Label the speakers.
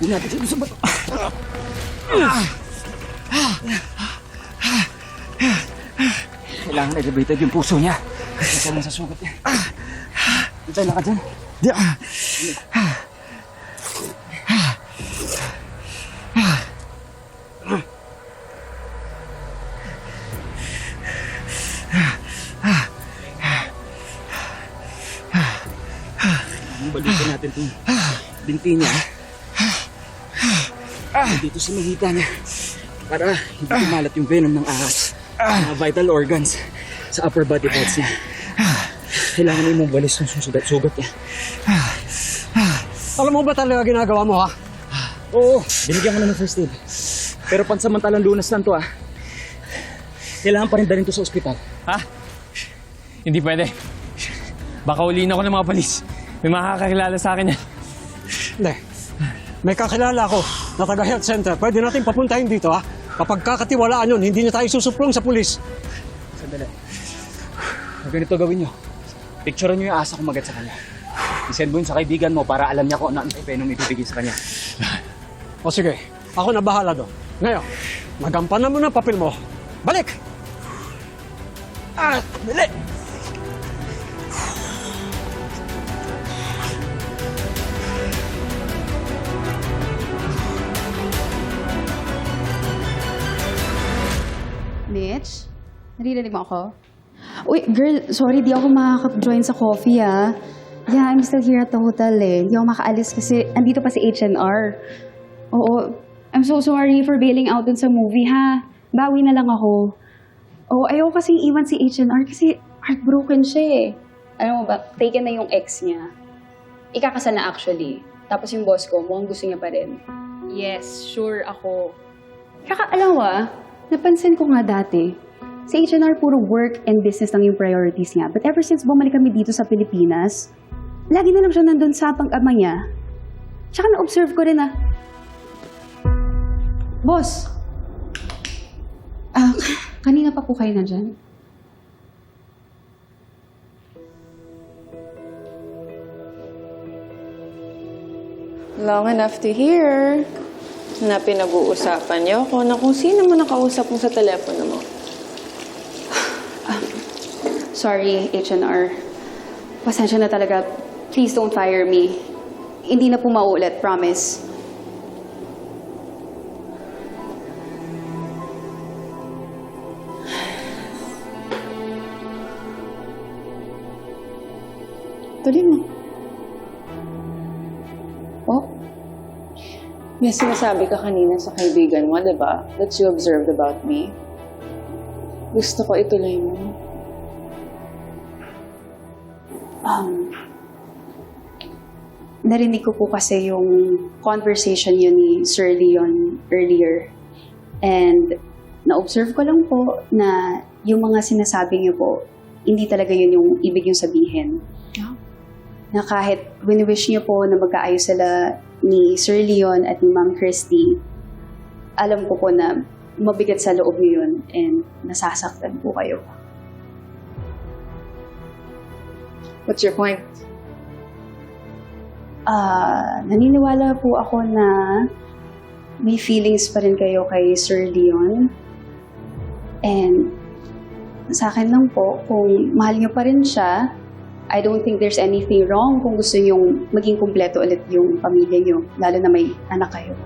Speaker 1: siya doon sa bato. Kailangan elevated yung puso niya. Lang sa sugat niya. Hintay lang ka dyan.
Speaker 2: Di,
Speaker 1: Balikan natin itong binti niya. Dito sa mahita niya. Para hindi kumalat yung venom ng ahas. Mga vital organs sa upper body parts niya. Kailangan mo yung sugat-sugat niya.
Speaker 2: alam mo ba talaga ginagawa mo, ha?
Speaker 1: Oo, binigyan ko na ng first aid. Pero pansamantalang lunas lang to ah. Kailangan pa rin dalhin to sa ospital.
Speaker 3: Ha? Hindi pwede. Baka uliin ako ng mga polis. May makakakilala sa akin yan.
Speaker 2: Hindi. May kakilala ako na taga health center. Pwede natin papuntahin dito, ha? Kapag kakatiwalaan yun, hindi niya tayo susuplong sa pulis.
Speaker 1: Sandali. Ang ganito gawin nyo. Picturean nyo yung asa kumagat sa kanya. I-send mo yun sa kaibigan mo para alam niya kung ano ang venom ibibigay sa kanya.
Speaker 2: O sige, ako na bahala doon. Ngayon, magampanan mo na papel mo. Balik!
Speaker 1: Ah! Dali!
Speaker 4: Mitch? Naririnig mo ako? Uy, girl, sorry, di ako makaka-join sa coffee, ah. Yeah, I'm still here at the hotel, eh. Di ako makaalis kasi andito pa si HNR. Oo, I'm so sorry for bailing out dun sa movie, ha? Bawi na lang ako. Oo, ayaw kasing iwan si HNR kasi heartbroken siya, eh. Alam mo ba, taken na yung ex niya. Ikakasal na actually. Tapos yung boss ko, mukhang gusto niya pa rin. Yes, sure ako. Kaka, alam mo ah, napansin ko nga dati, sa H&R puro work and business lang yung priorities niya. But ever since bumalik kami dito sa Pilipinas, lagi na lang siya nandun sa pag-ama niya. Tsaka na-observe ko rin ah. Boss! Ah, kanina pa po kayo na dyan?
Speaker 5: Long enough to hear na pinag-uusapan niyo ako na kung sino mo nakausap mo sa telepono mo.
Speaker 4: Sorry, H&R. Pasensya na talaga. Please don't fire me. Hindi na po mauulit, promise. Tuloy mo.
Speaker 5: May sinasabi ka kanina sa kaibigan mo, di ba? That you observed about me. Gusto ko ituloy mo.
Speaker 4: Um, narinig ko po kasi yung conversation yun ni Sir Leon earlier. And na-observe ko lang po na yung mga sinasabi niyo po, hindi talaga yun yung ibig yung sabihin.
Speaker 5: Ah.
Speaker 4: Na kahit wini-wish niyo po na magkaayos sila ni Sir Leon at ni Ma'am Christy, alam ko po na mabigat sa loob niyo yun and nasasaktan po kayo.
Speaker 5: What's your point?
Speaker 4: Ah, naniniwala po ako na may feelings pa rin kayo kay Sir Leon. And sa akin lang po, kung mahal niyo pa rin siya, I don't think there's anything wrong kung gusto niyong maging kumpleto ulit yung pamilya niyo, lalo na may anak kayo.